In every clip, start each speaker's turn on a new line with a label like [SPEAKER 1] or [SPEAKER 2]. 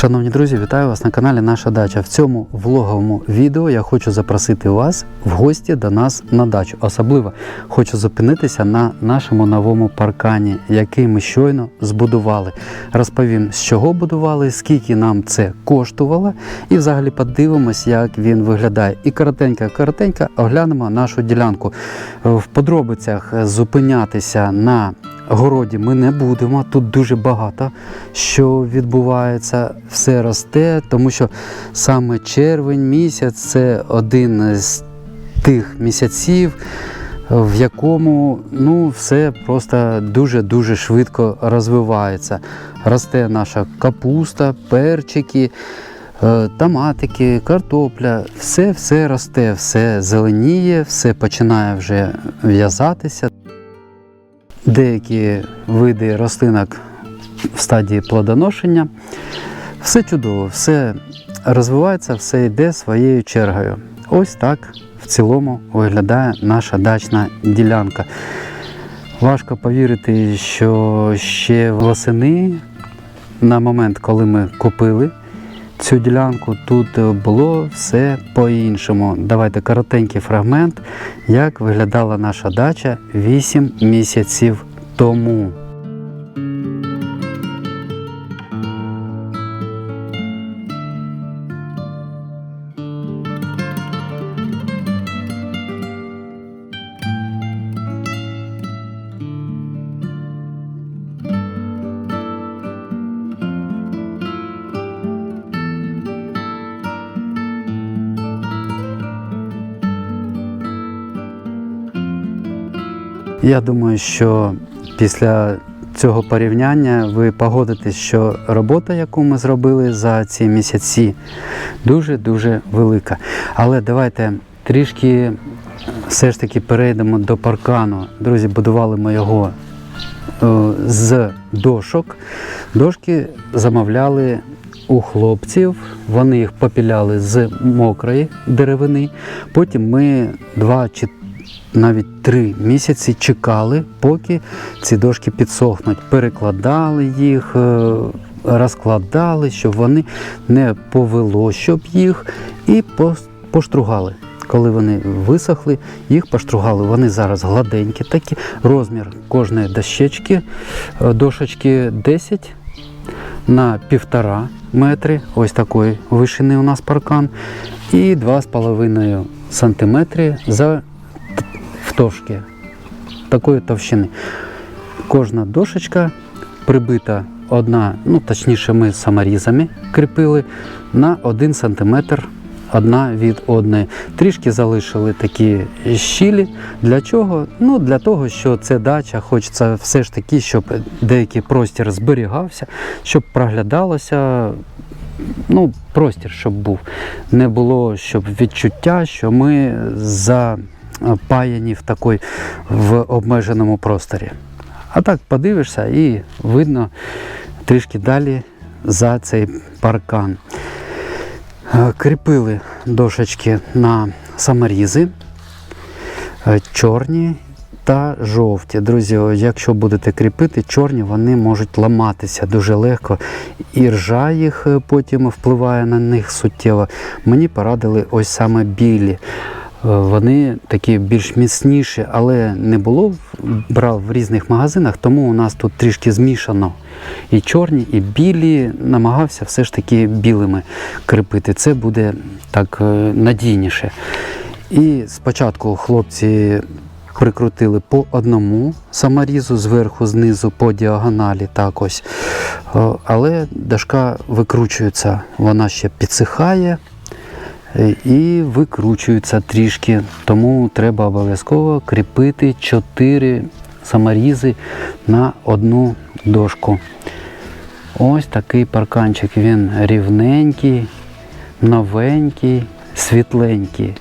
[SPEAKER 1] Шановні друзі, вітаю вас на каналі Наша Дача. В цьому влоговому відео я хочу запросити вас в гості до нас на дачу. Особливо хочу зупинитися на нашому новому паркані, який ми щойно збудували. Розповім, з чого будували, скільки нам це коштувало, і взагалі подивимось, як він виглядає. І коротенько-коротенько оглянемо нашу ділянку. В подробицях зупинятися на городі ми не будемо. Тут дуже багато що відбувається, все росте, тому що саме червень місяць це один з тих місяців, в якому ну, все просто дуже-дуже швидко розвивається. Росте наша капуста, перчики. е, Томатики, картопля, все все росте, все зеленіє, все починає вже в'язатися. Деякі види рослинок в стадії плодоношення. Все чудово, все розвивається, все йде своєю чергою. Ось так в цілому виглядає наша дачна ділянка. Важко повірити, що ще восени, на момент, коли ми купили цю ділянку, тут було все по-іншому. Давайте коротенький фрагмент, як виглядала наша дача 8 місяців тому. Я думаю, що після цього порівняння ви погодитесь, що робота, яку ми зробили за ці місяці, дуже-дуже велика. Але давайте трішки все ж таки перейдемо до паркану. Друзі, будували ми його е, з дошок. Дошки замовляли у хлопців, вони їх попіляли з мокрої деревини. Потім ми два чи навіть три місяці чекали, поки ці дошки підсохнуть. Перекладали їх, е, розкладали, щоб вони не повело, щоб їх, і поштругали. Коли вони висохли, їх поштругали. Вони зараз гладенькі, такі. Розмір кожної дощечки, е, дошечки 10 на півтора метри. Ось такої вишини у нас паркан. І 2,5 сантиметри за втовшки такої товщини. Кожна дошечка прибита одна, ну точніше, ми саморізами кріпили на 1 см одна від одної. Трішки залишили такі щілі. Для чого? Ну, для того, що це дача, хочеться все ж таки, щоб деякий простір зберігався, щоб проглядалося. Ну, простір, щоб був. Не було щоб відчуття, що ми запаяні в такой в обмеженому просторі. А так подивишся і видно трішки далі за цей паркан. Е, Кріпили дошечки на саморізи, е, чорні та жовті. Друзі, якщо будете кріпити, чорні вони можуть ламатися дуже легко. І ржа їх е, потім впливає на них суттєво. Мені порадили ось саме білі. Е, Вони такі більш міцніші, але не було, брав в різних магазинах, тому у нас тут трішки змішано. І чорні, і білі намагався все ж таки білими кріпити. Це буде так е, надійніше. І спочатку хлопці прикрутили по одному саморізу зверху, знизу, по діагоналі. Так ось. Е, Але дошка викручується, вона ще підсихає і викручується трішки. Тому треба обов'язково кріпити 4 саморізи на одну дошку. Ось такий парканчик. Він рівненький, новенький, світленький.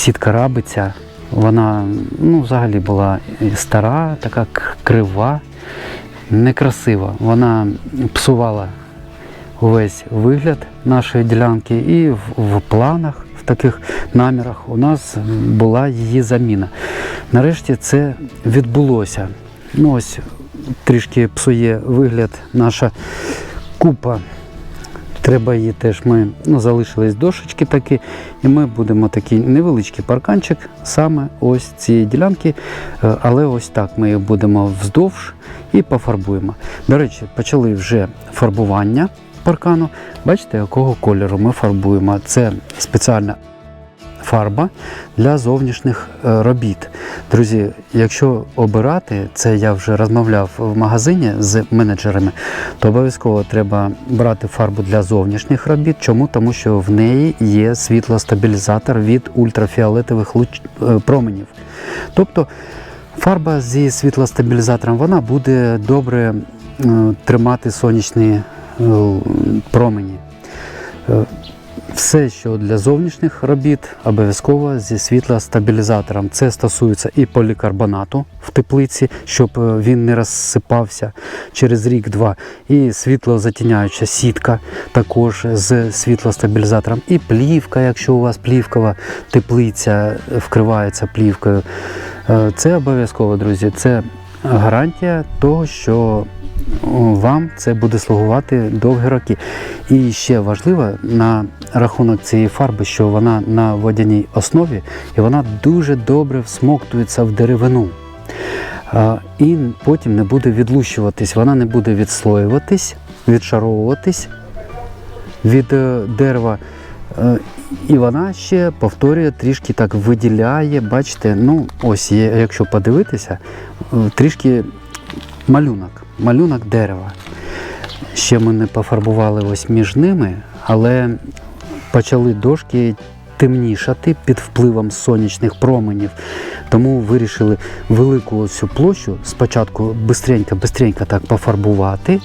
[SPEAKER 1] Сітка рабиця. Вона ну, взагалі була стара, така крива, некрасива. Вона псувала увесь вигляд нашої ділянки, і в, в планах, в таких намірах у нас була її заміна. Нарешті це відбулося. Ну ось трішки псує вигляд наша купа. Треба її теж ми ну, залишились дошечки такі, і ми будемо такий невеличкий парканчик саме ось цієї ділянки, е, але ось так ми їх будемо вздовж і пофарбуємо. До речі, почали вже фарбування паркану. Бачите, якого кольору ми фарбуємо. Це спеціальна фарба для зовнішніх е, робіт. Друзі, якщо обирати, це я вже розмовляв в магазині з менеджерами, то обов'язково треба брати фарбу для зовнішніх робіт. Чому? Тому що в неї є світлостабілізатор від ультрафіолетових луч... е, променів. Тобто фарба зі світлостабілізатором вона буде добре е, тримати сонячні промені. Е, все, що для зовнішніх робіт, обов'язково зі світлостабілізатором. Це стосується і полікарбонату в теплиці, щоб е, він не розсипався через рік-два. І світлозатіняюча сітка також з світлостабілізатором. І плівка, якщо у вас плівкова теплиця вкривається плівкою. Е, Це обов'язково, друзі. Це гарантія того, що вам це буде слугувати довгі роки. І ще важливо на рахунок цієї фарби, що вона на водяній основі і вона дуже добре всмоктується в деревину. І потім не буде відлущуватись, вона не буде відслоюватись, відшаровуватись від е, дерева. Е, І вона ще повторює, трішки так виділяє, бачите, ну ось якщо подивитися, е, трішки малюнок, малюнок дерева. Ще ми не пофарбували ось між ними, але почали дошки темнішати під впливом сонячних променів. Тому вирішили велику цю площу спочатку бистренько, бистренько так пофарбувати,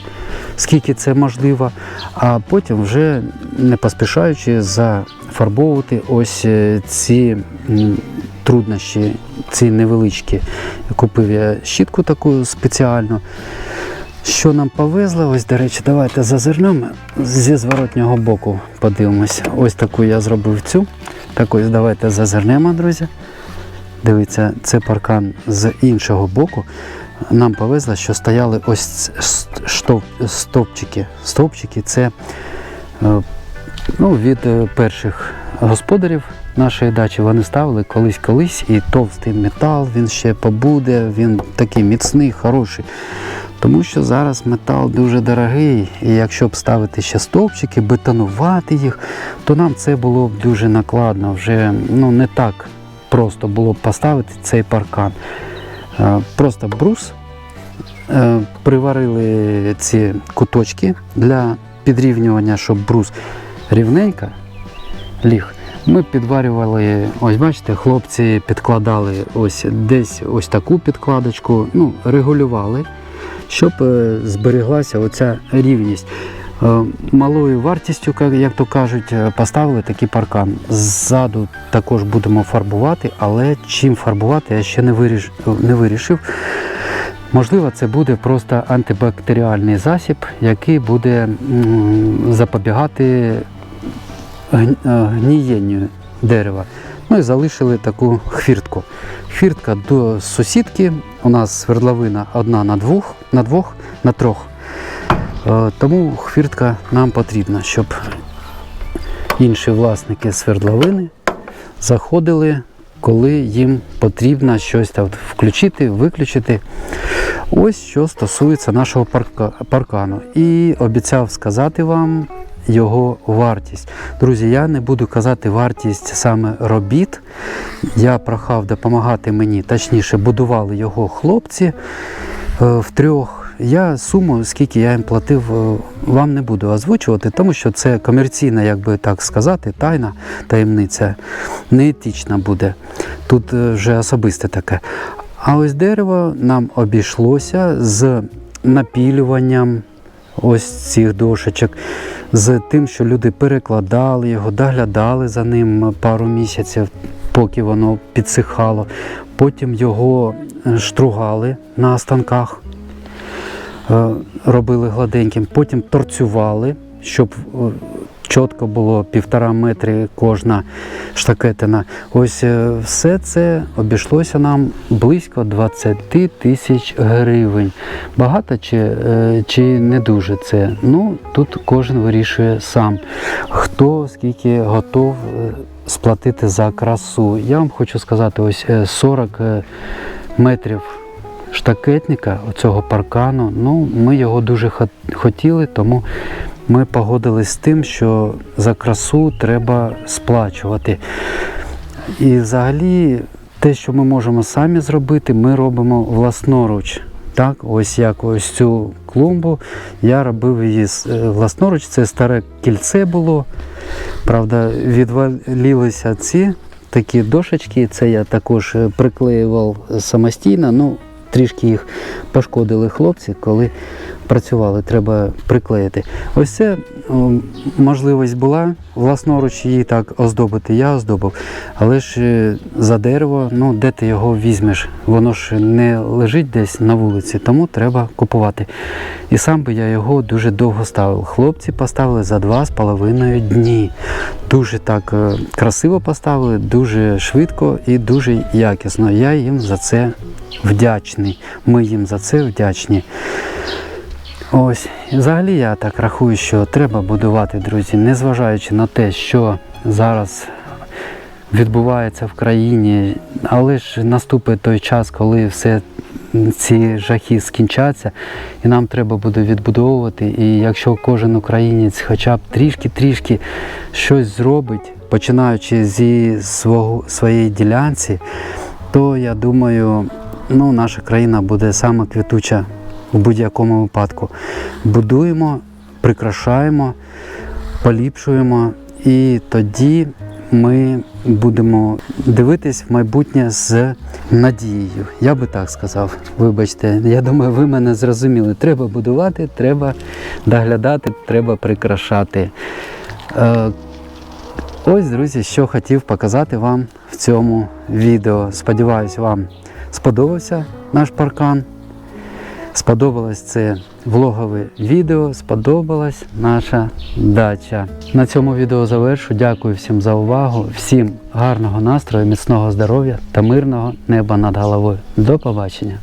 [SPEAKER 1] скільки це можливо, а потім вже не поспішаючи зафарбовувати ось е, ці труднощі, ці невеличкі. Купив я щітку таку спеціальну. Що нам повезло, ось, до речі, давайте зазирнемо зі зворотнього боку подивимось. Ось таку я зробив цю. Так ось давайте зазирнемо, друзі. Дивіться, це паркан з іншого боку. Нам повезло, що стояли ось стовпчики. Стовпчики це е, ну, від е, перших господарів нашої дачі. Вони ставили колись-колись і товстий метал, він ще побуде, він такий міцний, хороший. Тому що зараз метал дуже дорогий, і якщо б ставити ще стовпчики, бетонувати їх, то нам це було б дуже накладно. Вже ну, не так просто було б поставити цей паркан. Е, Просто брус, е, приварили ці куточки для підрівнювання, щоб брус рівненько ліг. Ми підварювали, ось бачите, хлопці підкладали ось десь ось таку підкладочку, ну, регулювали щоб е, збереглася оця рівність. Е, Малою вартістю, як то кажуть, е, поставили такий паркан. Ззаду також будемо фарбувати, але чим фарбувати, я ще не вирішив. Можливо, це буде просто антибактеріальний засіб, який буде запобігати гнієнню дерева. Ну і залишили таку хвіртку. Хвіртка до сусідки. У нас свердловина одна на двох, на двох, на трьох. Е, Тому хвіртка нам потрібна, щоб інші власники свердловини заходили, коли їм потрібно щось включити, виключити. Ось що стосується нашого парка, паркану. І обіцяв сказати вам його вартість. Друзі, я не буду казати вартість саме робіт. Я прохав допомагати мені, точніше, будували його хлопці е, втрьох. Я суму, скільки я їм платив, е, вам не буду озвучувати, тому що це комерційна, як би так сказати, тайна таємниця, неетична буде. Тут е, вже особисте таке. А ось дерево нам обійшлося з напілюванням ось цих дошечок, з тим, що люди перекладали його, доглядали за ним пару місяців, поки воно підсихало. Потім його е, штругали на станках, е, робили гладеньким, потім торцювали, щоб е, чітко було півтора метри кожна штакетина. Ось е, все це обійшлося нам близько 20 тисяч гривень. Багато чи, е, чи не дуже це? Ну, тут кожен вирішує сам, хто скільки готов е, сплатити за красу. Я вам хочу сказати, ось е, 40 е, метрів штакетника, оцього паркану, ну, ми його дуже хотіли, тому ми погодились з тим, що за красу треба сплачувати. І взагалі те, що ми можемо самі зробити, ми робимо власноруч. Так, ось як ось цю клумбу. Я робив її е, власноруч. Це старе кільце було. Правда, відвалілися ці такі дошечки. Це я також е, приклеював самостійно. Ну, трішки їх пошкодили хлопці, коли працювали, треба приклеїти. Ось це можливість була власноруч її так оздобити. Я оздобив. Але ж е, за дерево, ну де ти його візьмеш? Воно ж не лежить десь на вулиці, тому треба купувати. І сам би я його дуже довго ставив. Хлопці поставили за два з половиною дні. Дуже так е, красиво поставили, дуже швидко і дуже якісно. Я їм за це вдячний. Ми їм за це вдячні. Ось, взагалі я так рахую, що треба будувати, друзі, незважаючи на те, що зараз відбувається в країні, але ж наступить той час, коли все ці жахи скінчаться, і нам треба буде відбудовувати. І якщо кожен українець хоча б трішки-трішки щось зробить, починаючи зі свого, своєї ділянці, то я думаю, ну, наша країна буде саме квітуча у будь-якому випадку. Будуємо, прикрашаємо, поліпшуємо, і тоді ми будемо дивитись в майбутнє з надією. Я би так сказав. Вибачте, я думаю, ви мене зрозуміли. Треба будувати, треба доглядати, треба прикрашати. Е, Ось, друзі, що хотів показати вам в цьому відео. Сподіваюсь, вам сподобався наш паркан. Сподобалось це влогове відео, сподобалась наша дача. На цьому відео завершу. Дякую всім за увагу, всім гарного настрою, міцного здоров'я та мирного неба над головою. До побачення!